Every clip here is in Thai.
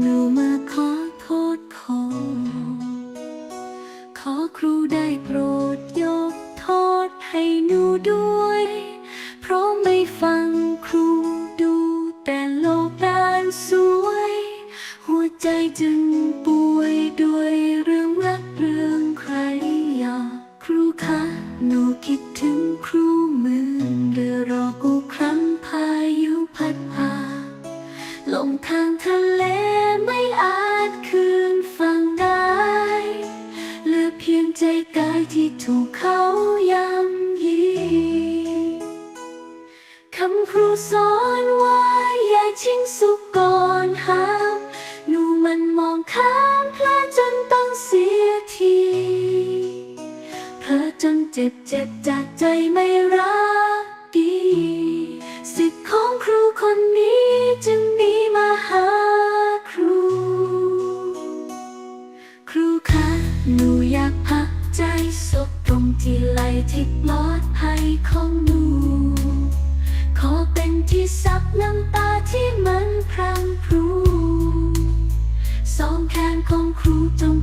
หนูมาขอโทษขอ ขอครูได้โปรดยกโทษให้หนูด้วย เพราะไม่ฟังครูดูแต่โลกด้านสวย หัวใจจึง กายที่ถูกเขาย่ำยีคำครูสอนว่าอย่าชิงสุกก่อนห้ามหนูมันมองข้ามพลาดจนต้องเสียทีเพอจนเจ็บเจ็บจากใจไม่รักดี สิทธิ์ของครูคนนี้จึงหนีมาหาครู ครูคะหนู ที่ไหลที่ปลอดภัยของหนู ขอเป็นที่ซับน้ำตาที่มันพรังพรูสองแขนของครูจง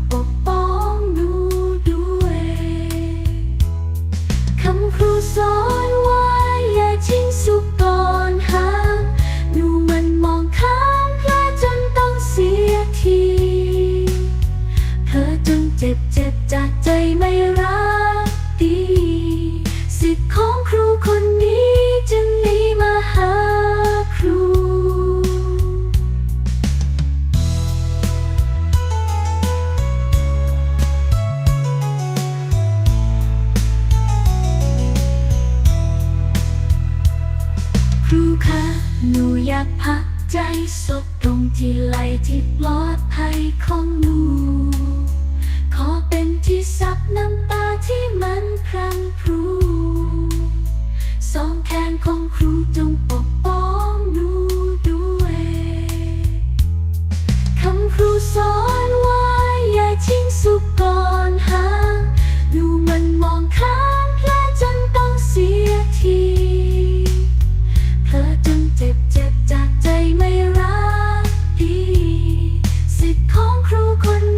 พักใจสบตรงที่ไหลที่ปลอดภัยของหนู ของครูคน